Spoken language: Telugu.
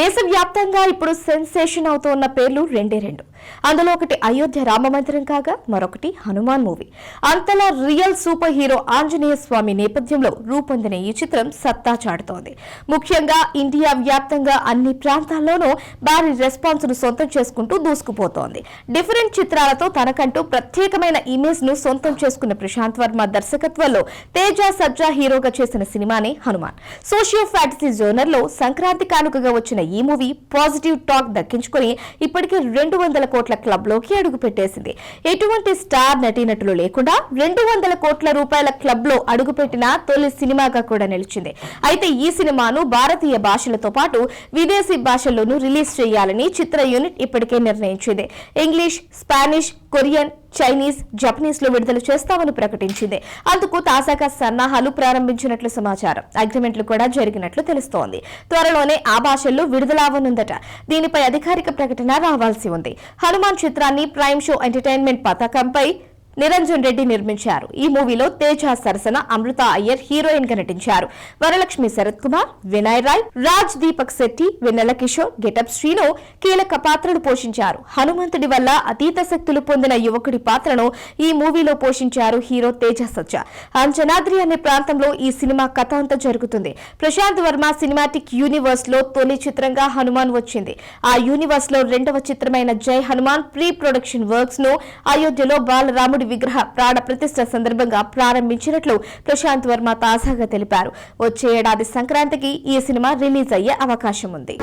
దేశవ్యాప్తంగా ఇప్పుడు సెన్సేషన్ అవుతోన్న పేర్లు రెండే రెండు. అందులో ఒకటి అయోధ్య రామ మందిరం కాగా మరొకటి హనుమాన్ మూవీ. అంతలా real super hero Anjaneya Swamy నేపథ్యంలో రూపొందిన ఈ చిత్రం సత్తా చాటుతోంది. ముఖ్యంగా ఇండియా వ్యాప్తంగా అన్ని ప్రాంతాల్లోనూ భారీ రెస్పాన్స్ను సొంతం చేసుకుంటూ దూసుకుపోతోంది. డిఫరెంట్ చిత్రాలతో తనకంటూ ప్రత్యేకమైన ఇమేజ్ను సొంతం చేసుకున్న ప్రశాంత్ వర్మ దర్శకత్వంలో తేజ సజ్జా హీరోగా చేసిన సినిమానే హనుమాన్. సోషియో ఫ్యాంటసీ జోనర్లో సంక్రాంతి కానుకగా వచ్చిన ఈ మూవీ పాజిటివ్ టాక్ దక్కించుకుని ఇప్పటికే రెండు వందల కోట్ల క్లబ్లోకి అడుగు పెట్టేసింది. ఎటువంటి స్టార్ నటీనటులు లేకుండా రెండు వందల కోట్ల రూపాయల క్లబ్లో అడుగుపెట్టిన తొలి సినిమాగా కూడా నిలిచింది. అయితే ఈ సినిమాను భారతీయ భాషలతో పాటు విదేశీ భాషల్లోనూ రిలీజ్ చేయాలని చిత్ర యూనిట్ ఇప్పటికే నిర్ణయించింది. ఇంగ్లీష్ స్పానిష్ కొరియన్ చైనీస్ జపనీస్లో విడుదల చేస్తామని ప్రకటించింది. అందుకు తాజాగా సన్నాహాలు ప్రారంభించినట్లు సమాచారం. అగ్రిమెంట్లు కూడా జరిగినట్లు తెలుస్తోంది. త్వరలోనే ఆ భాషల్లో విడుదల అవ్వనుందట దీనిపై అధికారిక ప్రకటన రావాల్సి ఉంది. హనుమాన్ చిత్రాన్ని ప్రైమ్ షో ఎంటర్టైన్మెంట్ పథకంపై నిరంజన్ రెడ్డి నిర్మించారు. ఈ మూవీలో తేజ సరసన అమృత అయ్యర్ హీరోయిన్గా నటించారు. వరలక్ష్మి శరత్ కుమార్ వినయ్ రాయ్ రాజ్ దీపక్ శెట్టి వెన్నెల కిషోర్ గెటప్ శ్రీను కీలక పాత్రలు పోషించారు. హనుమంతుడి వల్ల అతీత శక్తులు పొందిన యువకుడి పాత్రను ఈ మూవీలో పోషించారు హీరో తేజ సజ్జ. అంజనాద్రి అనే ప్రాంతంలో ఈ సినిమా కథ అంతా జరుగుతుంది. ప్రశాంత్ వర్మ సినిమాటిక్ యూనివర్స్లో తొలి చిత్రంగా హనుమాన్ వచ్చింది. ఆ యూనివర్స్లో రెండవ చిత్రమైన జై హనుమాన్ ప్రీ ప్రొడక్షన్ వర్క్స్ను అయోధ్యలో బాలరాముడి విగ్రహ ప్రాణ ప్రతిష్ట సందర్భంగా ప్రారంభించినట్లు ప్రశాంత్ వర్మ తాజాగా తెలిపారు. వచ్చే ఏడాది సంక్రాంతికి ఈ సినిమా రిలీజ్ అయ్యే అవకాశం ఉంది.